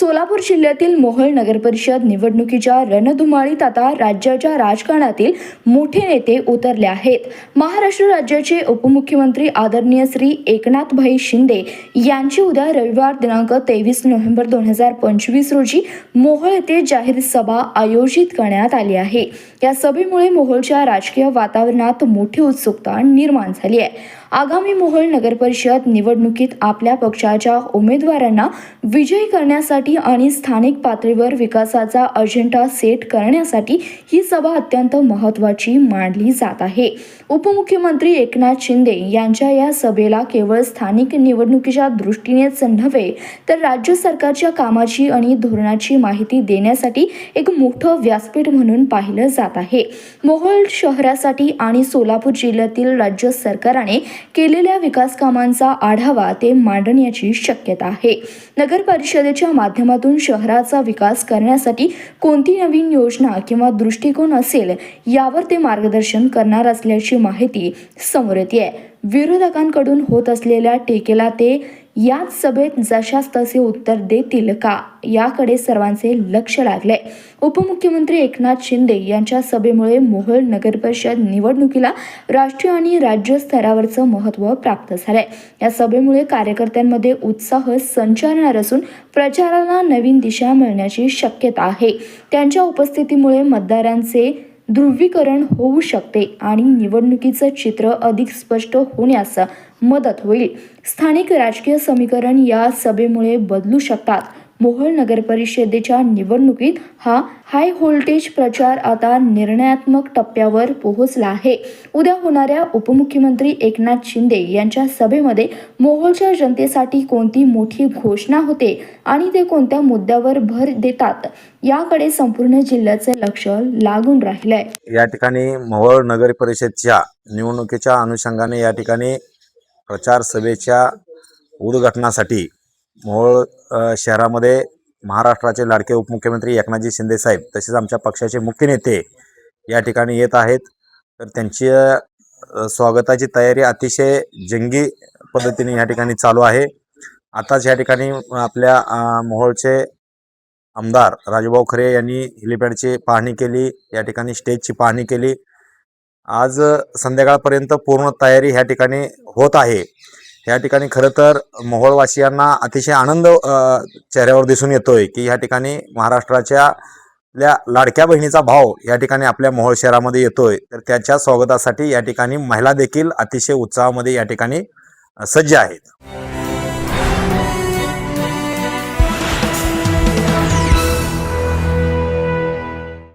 सोलापूर जिल्ह्यातील मोहोळ नगरपरिषद निवडणुकीच्या रणधुमाळीत आता राज्याच्या राजकारणातील मोठे नेते उतरले आहेत. महाराष्ट्र राज्याचे उपमुख्यमंत्री आदरणीय श्री एकनाथभाई शिंदे यांची उद्या रविवार दिनांक तेवीस नोव्हेंबर दोन हजार पंचवीस रोजी मोहोळ येथे जाहीर सभा आयोजित करण्यात आली आहे. या सभेमुळे मोहोळच्या राजकीय वातावरणात मोठी उत्सुकता निर्माण झाली आहे. आगामी मोहोळ नगरपरिषद निवडणुकीत आपल्या पक्षाच्या उमेदवारांना विजयी करण्यासाठी आणि स्थानिक पातळीवर विकासाचा अजेंडा सेट करण्यासाठी ही सभा अत्यंत महत्त्वाची मानली जात आहे. उपमुख्यमंत्री एकनाथ शिंदे यांच्या या सभेला केवळ स्थानिक निवडणुकीच्या दृष्टीनेच नव्हे तर राज्य सरकारच्या कामाची आणि धोरणाची माहिती देण्यासाठी एक मोठं व्यासपीठ म्हणून पाहिलं जात आहे. मोहोळ शहरासाठी आणि सोलापूर जिल्ह्यातील राज्य सरकारने केलेल्या विकास कामांचा आढावा ते मांडण्याची शक्यता आहे. नगर परिषदेच्या माध्यमातून शहराचा विकास करण्यासाठी कोणती नवीन योजना किंवा दृष्टिकोन असेल यावर ते मार्गदर्शन करणार असल्याची माहिती समोर येते विरोधकांकडून होत असलेल्या टीकेला ते याच सभेत जशास तसे उत्तर देतील का? याकडे सर्वांचे लक्ष लागले. उपमुख्यमंत्री एकनाथ शिंदे यांच्या सभेमुळे मोहोळ नगरपरिषद निवडणुकीला राष्ट्रीय आणि राज्य स्तरावरचं महत्त्व प्राप्त झालंय. या सभेमुळे कार्यकर्त्यांमध्ये उत्साह संचारणार असून प्रचाराला नवीन दिशा मिळण्याची शक्यता आहे. त्यांच्या उपस्थितीमुळे मतदारांचे ध्रुवीकरण होऊ शकते आणि निवडणुकीचं चित्र अधिक स्पष्ट होण्यास मदत होईल. स्थानिक राजकीय समीकरण या सभेमुळे बदलू शकतात. मोहोळ नगर परिषदेच्या निवडणुकीत हा हाय व्होल्टेज प्रचार आता निर्णयात्मक टप्प्यावर पोहोचला आहे. उद्या होणाऱ्या उपमुख्यमंत्री एकनाथ शिंदे यांच्या सभेमध्ये मोहोळच्या जनतेसाठी कोणती मोठी घोषणा होते आणि ते कोणत्या मुद्द्यावर भर देतात याकडे संपूर्ण जिल्ह्याचे लक्ष लागून राहिलंय. या ठिकाणी मोहोळ नगर परिषदच्या निवडणुकीच्या अनुषंगाने या ठिकाणी प्रचार सभेच्या उद्घाटनासाठी मोहोळ शहरामध्ये महाराष्ट्राचे लाडके उपमुख्यमंत्री एकनाथजी शिंदे साहेब तसेच आमच्या पक्षाचे मुख्य नेते या ठिकाणी येत आहेत. तर त्यांची स्वागताची तयारी अतिशय जंगी पद्धतीने या ठिकाणी चालू आहे. आताच या ठिकाणी आपल्या मोहोळचे आमदार राजूभाऊ खरे यांनी हेलिपॅडची पाहणी केली या ठिकाणी स्टेजची पाहणी केली. आज संध्याकाळपर्यंत पूर्ण तयारी ह्या ठिकाणी होत आहे. या ठिकाणी खरं तर मोहोळवासियांना अतिशय आनंद चेहऱ्यावर दिसून येतोय की ह्या ठिकाणी महाराष्ट्राच्या आपल्या लाडक्या बहिणीचा भाव या ठिकाणी आपल्या मोहोळ शहरामध्ये येतोय. तर त्याच्या स्वागतासाठी या ठिकाणी महिला देखील अतिशय उत्साहामध्ये या ठिकाणी सज्ज आहेत.